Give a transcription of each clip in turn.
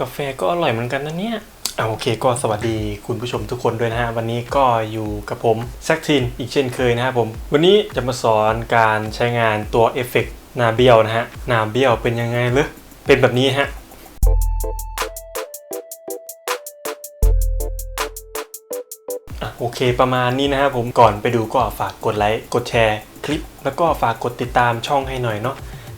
กาแฟก็อร่อยเหมือนกันนะเนี่ยอ่าโอเคก็สวัสดีคุณผู้ชมทุกคนด้วยนะฮะ วันนี้ก็อยู่กับผมแซคทินอีกเช่นเคยนะครับผม วันนี้จะมาสอนการใช้งานตัวเอฟเฟกต์หนาเบี้ยวนะฮะหนาเบี้ยวเป็นยังไงหรือเป็นแบบนี้ฮะอะโอเคประมาณนี้นะครับผมก่อนไปดูก็ฝากกดไลค์ กดแชร์ คลิป แล้วก็ฝากกดติดตามช่องให้หน่อยเนาะ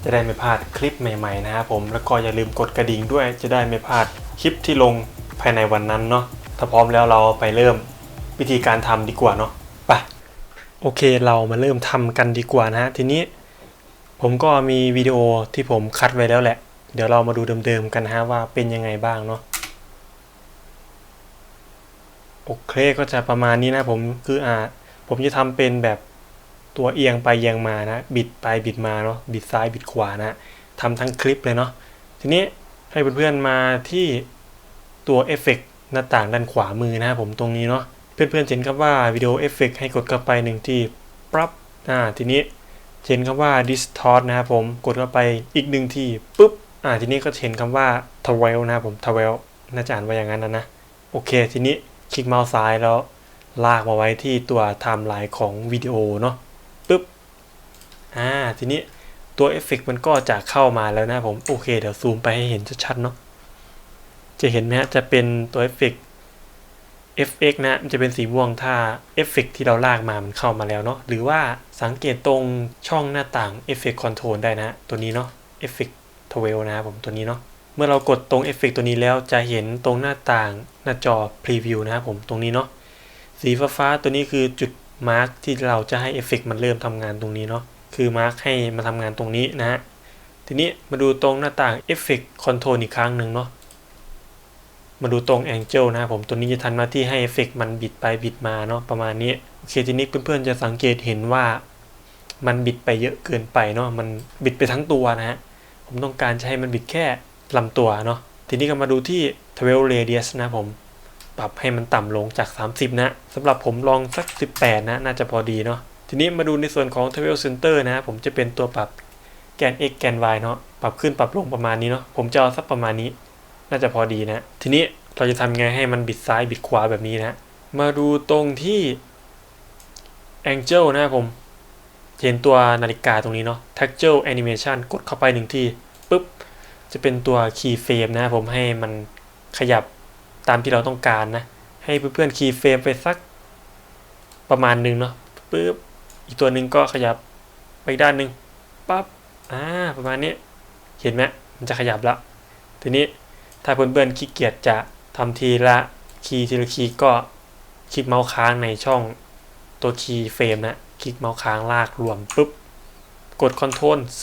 จะได้ไม่พลาดคลิปใหม่ๆนะครับผมแล้วก็อย่าลืมกดกระดิ่งด้วย จะได้ไม่พลาดคลิปที่ลงภายในวันนั้นเนาะถ้าพร้อมแล้วเราไปเริ่มวิธีการทำดีกว่าเนาะไปโอเคเรามาเริ่มทำกันดีกว่านะฮะทีนี้ ผมก็มีวิดีโอที่ผมคัดไว้แล้วแหละ เดี๋ยวเรามาดูเดิมๆกันฮะว่าเป็นยังไงบ้างเนาะโอเคก็จะประมาณนี้นะผมคืออ่าผมจะทำเป็นแบบ ตัวเอียงไปเอียงมานะ บิดไปบิดมาเนาะบิดซ้ายบิดขวานะทำทั้งคลิปเลยเนาะทีนี้ให้เพื่อนๆมาที่ตัวเอฟเฟกหน้าต่างด้านขวามือนะผมตรงนี้เนาะเพื่อนๆเห็นครับว่าวิดีโอเอฟเฟกให้กดเข้าไปหนึ่งที่ปรับอ่าทีนี้เห็นคำว่า distort นะครับผมกดเข้าไปอีกหนึ่งที่ปุ๊บอ่าทีนี้ก็เห็นคำว่า twirl นะครับผม twirl น่าจะอ่านว่าอย่างนั้นนะนะโอเค ทีนี้คลิกเมาส์ซ้ายแล้วลากมาไว้ที่ตัวไทม์ไลน์ของวิดีโอเนาะ อ่าทีนี้ตัวเอฟเฟกมันก็จะเข้ามาแล้วนะผมโอเคเดี๋ยวซูมไปให้เห็นชัดๆเนาะจะเห็นไหมฮะจะเป็นตัวเอฟเฟก FX นะมันจะเป็นสีม่วงถ้าเอฟเฟกที่เราลากมามันเข้ามาแล้วเนาะหรือว่าสังเกตตรงช่องหน้าต่าง Effect Control ได้นะตัวนี้เนาะ Effect 12นะครับผมตัวนี้เนาะเมื่อเรากดตรงเอฟเฟกตัวนี้แล้วจะเห็นตรงหน้าต่างหน้าจอพรีวิวนะครับผมตรงนี้เนาะสีฟ้าฟ้าๆตัวนี้คือจุดมาร์กที่เราจะให้เอฟเฟกมันเริ่มทำงานตรงนี้เนาะ คือมาร์กให้มาทำงานตรงนี้นะฮะทีนี้มาดูตรงหน้าต่างเอฟเฟกคอนโทรลอีกครั้งหนึ่งเนาะมาดูตรงแองเจิลนะผมตัวนี้จะทำหน้าที่ให้เอฟเฟกมันบิดไปบิดมาเนาะประมาณนี้โอเคทีนี้เพื่อนๆจะสังเกตเห็นว่ามันบิดไปเยอะเกินไปเนาะมันบิดไปทั้งตัวนะฮะผมต้องการจะให้มันบิดแค่ลำตัวเนาะทีนี้ก็มาดูที่12 radius นะผมปรับให้มันต่ำลงจาก 30 นะสำหรับผมลองสัก 18 นะ น่าจะพอดีเนาะ ทีนี้มาดูในส่วนของ12 center นะผมจะเป็นตัวปรับแกน x แกน y เนาะปรับขึ้นปรับลงประมาณนี้เนาะผมจะเอาสักประมาณนี้ น่าจะพอดีนะ ทีนี้เราจะทำไงให้มันบิดซ้ายบิดขวาแบบนี้นะ มาดูตรงที่ angel นะผม เห็นตัวนาฬิกาตรงนี้เนาะ texture animation กดเข้าไปหนึ่งทีปุ๊บ จะเป็นตัวคีย์เฟรมนะผมให้มันขยับตามที่เราต้องการนะ ให้เพื่อนๆคีย์เฟรมไปสักประมาณหนึ่งเนาะปึ๊บ อีกตัวหนึ่งก็ขยับไปอีกด้านหนึ่งปั๊บอ่าประมาณนี้เห็นไหมมันจะขยับแล้วทีนี้ถ้าเพื่อนๆขี้เกียจจะทำทีละคีย์ทีละคีย์ก็คลิกเมาส์ค้างในช่องตัวคีย์เฟรมนะคลิกเมาส์ค้างลากรวมปุ๊บกด Ctrl C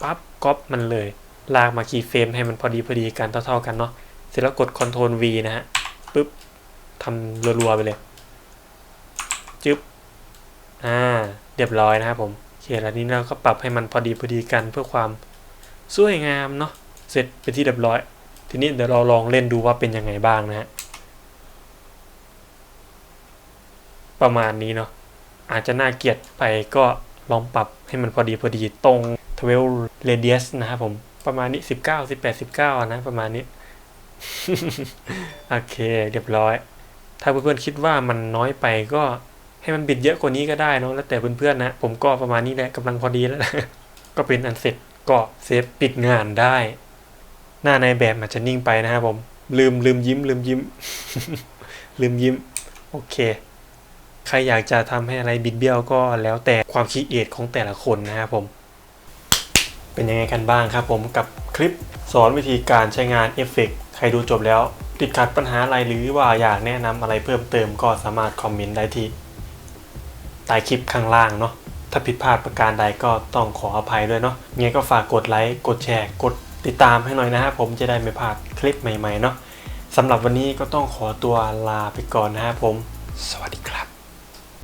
ปั๊บก๊อปมันเลย ลากมาคีย์เฟรมให้มันพอดีพอดีกันเท่าๆกันเนาะเสร็จแล้วกด Ctrl V นะฮะปึ๊บทำรัวๆไปเลยจึ๊บ อ่าเรียบร้อยนะครับผมโอเคแล้วนี้เราก็ปรับให้มันพอดีพอดีกันเพื่อความสวยงามเนาะเสร็จไปนที่เรียบร้อย ทีนี้เดี๋ยวเราลองเล่นดูว่าเป็นยังไงบ้างนะฮะประมาณนี้เนาะอาจจะน่าเกลียดไปก็ลองปรับให้มันพอดีพอดีตรง 12 radius นะครับผมประมาณนี้ 19 18 19 นะ ประมาณนี้ โอเค เรียบร้อย ถ้าเพื่อนๆคิดว่ามันน้อยไปก็ ให้มันบิดเยอะกว่านี้ก็ได้เนอะแล้วแต่เพื่อนๆนะ ผมก็ประมาณนี้แหละกำลังพอดีแล้วก็เป็นอันเสร็จก็เซฟปิดงานได้ หน้าในแบบอาจจะนิ่งไปนะครับผม ลืมลืมยิ้ม ลืมยิ้ม ลืมยิ้ม โอเค ใครอยากจะทำให้อะไรบิดเบี้ยวก็แล้วแต่ความคิดเอทของแต่ละคนนะครับผม เป็นยังไงกันบ้างครับผมกับคลิปสอนวิธีการใช้งานเอฟเฟกใครดูจบแล้ว ติดขัดปัญหาอะไรหรือว่าอยากแนะนำอะไรเพิ่มเติมก็สามารถคอมเมนต์ได้ที่ ต้คลิปข้างล่างเนาะถ้าผิดพลาดประการใดก็ต้องขออภัยด้วยเนาะยังไงก็ฝากกดไลค์กดแชร์ กดติดตามให้หน่อยนะครับผมจะได้ไม่พลาดคลิปใหม่ๆเนาะสำหรับวันนี้ก็ต้องขอตัวลาไปก่อนนะครับผม สวัสดีครับ